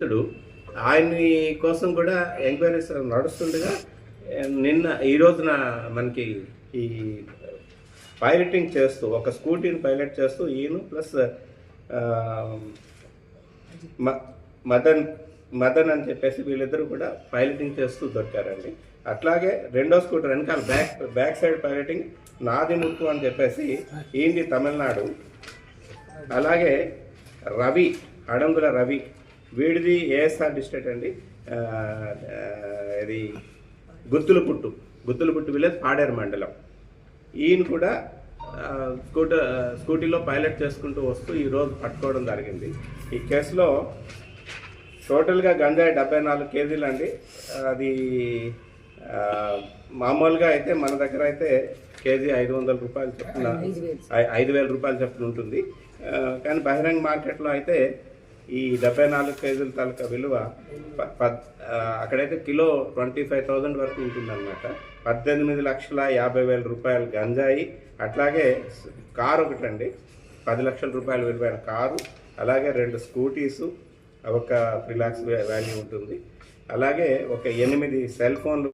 ఇతడు ఆయన్ని కోసం కూడా ఎంక్వైరీస్ నడుస్తుండగా నిన్న ఈ రోజున మనకి ఈ పైలటింగ్ చేస్తూ ఒక స్కూటీని పైలట్ చేస్తూ ఈయన ప్లస్ మ- మదన్ మదన్ అని చెప్పేసి వీళ్ళిద్దరూ కూడా పైలటింగ్ చేస్తూ దొరికారండి. అట్లాగే రెండో స్కూటర్ వెనకాల బ్యాక్ బ్యాక్ సైడ్ పైలటింగ్ నాది ముత్తు అని చెప్పేసి ఈయనది తమిళనాడు. అలాగే రవి అడంగుల రవి వీడిది ఏఎస్ఆర్ డిస్ట్రిక్ట్ అండి. ఆ, ఆ, ఇది గుత్తులపుట్టు. గుత్తులపుట్టు విలేజ్ పాడేరు మండలం. ఈయన కూడా ఆ, స్కూటీలో పైలట్ చేసుకుంటూ వస్తూ ఈరోజు పట్టుకోవడం జరిగింది. ఈ కేసులో టోటల్గా గంజాయి డెబ్బై నాలుగు కేజీలు అండి. అది మామూలుగా అయితే మన దగ్గర అయితే కేజీ ఐదు వందల రూపాయలు చెప్తున్న ఐదు వేల. రూపాయలు చెప్తున్న ఉంటుంది. కానీ బహిరంగ మార్కెట్లో అయితే ఈ డెబ్బై నాలుగు కేజీల తాలూకా విలువ ప- అక్కడైతే కిలో ట్వంటీ ఫైవ్ థౌజండ్ వరకు ఉంటుందన్నమాట. పద్దెనిమిది లక్షల యాభై వేల రూపాయలు గంజాయి అట్లాగే కారు ఒకటండి. పది లక్షల రూపాయల విలువైన కారు అలాగే రెండు స్కూటీసు ఒక త్రీ లాక్స్ వాల్యూ ఉంటుంది. అలాగే ఒక ఎనిమిది సెల్ ఫోన్లు